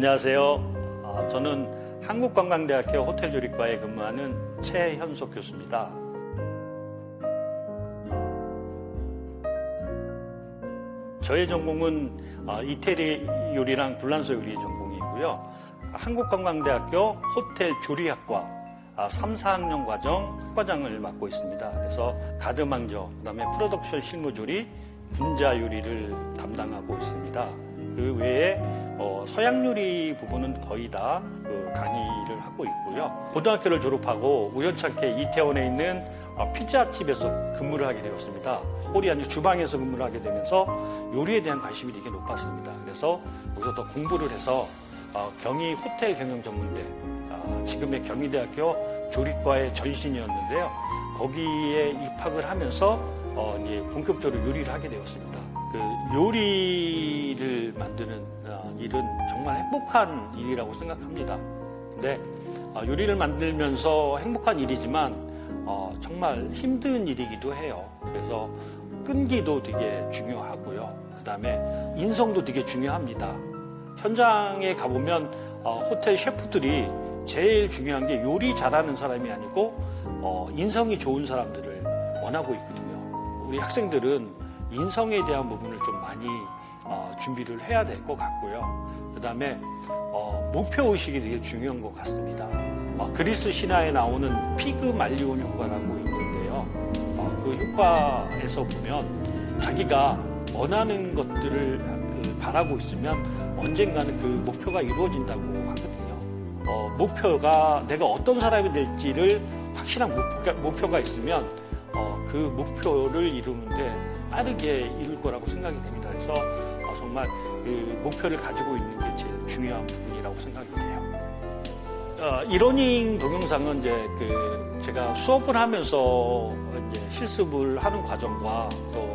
안녕하세요. 아, 저는 한국관광대학교 호텔조리과에 근무하는 최현석 교수입니다. 저의 전공은 아, 이태리 요리랑 불란서 요리 전공이고요. 한국관광대학교 호텔조리학과 3, 4학년 과정 학과장을 맡고 있습니다. 그래서 가드망저, 그다음에 프로덕션 실무조리, 분자 요리를 담당하고 있습니다. 그 외에 어, 서양 요리 부분은 거의 다 그 강의를 하고 있고요. 고등학교를 졸업하고 우연찮게 이태원에 있는 어, 피자집에서 근무를 하게 되었습니다. 홀이 아니고 주방에서 근무를 하게 되면서 요리에 대한 관심이 되게 높았습니다. 그래서 거기서 더 공부를 해서 어, 경희 호텔 경영 전문대, 어, 지금의 경희대학교 조리과의 전신이었는데요. 거기에 입학을 하면서 어, 이제 본격적으로 요리를 하게 되었습니다. 그 요리를 만드는 어, 일은 정말 행복한 일이라고 생각합니다. 근데 어, 요리를 만들면서 행복한 일이지만 어, 정말 힘든 일이기도 해요. 그래서 끈기도 되게 중요하고요. 그 다음에 인성도 되게 중요합니다. 현장에 가보면 어, 호텔 셰프들이 제일 중요한 게 요리 잘하는 사람이 아니고 어, 인성이 좋은 사람들을 원하고 있거든요. 우리 학생들은 인성에 대한 부분을 좀 많이 어, 준비를 해야 될 것 같고요. 그 다음에 어, 목표 의식이 되게 중요한 것 같습니다. 어, 그리스 신화에 나오는 피그 말리온 효과라고 있는데요. 어, 그 효과에서 보면 자기가 원하는 것들을 그, 바라고 있으면 언젠가는 그 목표가 이루어진다고 하거든요. 어, 목표가 내가 어떤 사람이 될지를 확실한 목표가 있으면 어, 그 목표를 이루는데 빠르게 이룰 거라고 생각이 됩니다. 그래서 어, 정말 그 목표를 가지고 있는 게 제일 중요한 부분이라고 생각이 돼요. 어, 이러닝 동영상은 이제 그 제가 수업을 하면서 이제 실습을 하는 과정과 또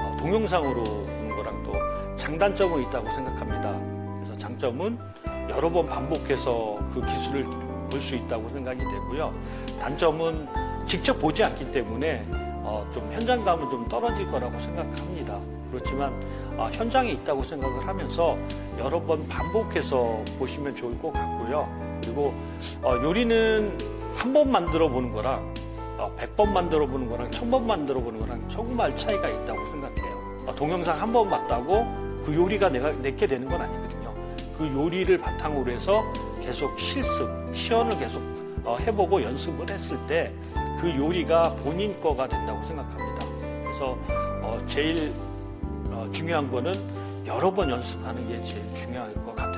어, 동영상으로 보는 거랑 또 장단점은 있다고 생각합니다. 그래서 장점은 여러 번 반복해서 그 기술을 볼 수 있다고 생각이 되고요. 단점은 직접 보지 않기 때문에 어, 좀 현장감은 좀 떨어질 거라고 생각합니다. 그렇지만 아, 현장에 있다고 생각을 하면서 여러 번 반복해서 보시면 좋을 것 같고요. 그리고 어, 요리는 한 번 만들어 보는 거랑 어, 100번 만들어 보는 거랑 1000번 만들어 보는 거랑 정말 차이가 있다고 생각해요. 어, 동영상 한 번 봤다고 그 요리가 내가 내게 되는 건 아니거든요. 그 요리를 바탕으로 해서 계속 실습, 시연을 계속 어, 해보고 연습을 했을 때 그 요리가 본인 거가 된다고 생각합니다. 그래서 어, 제일 어, 중요한 거는 여러 번 연습하는 게 제일 중요할 것 같아요.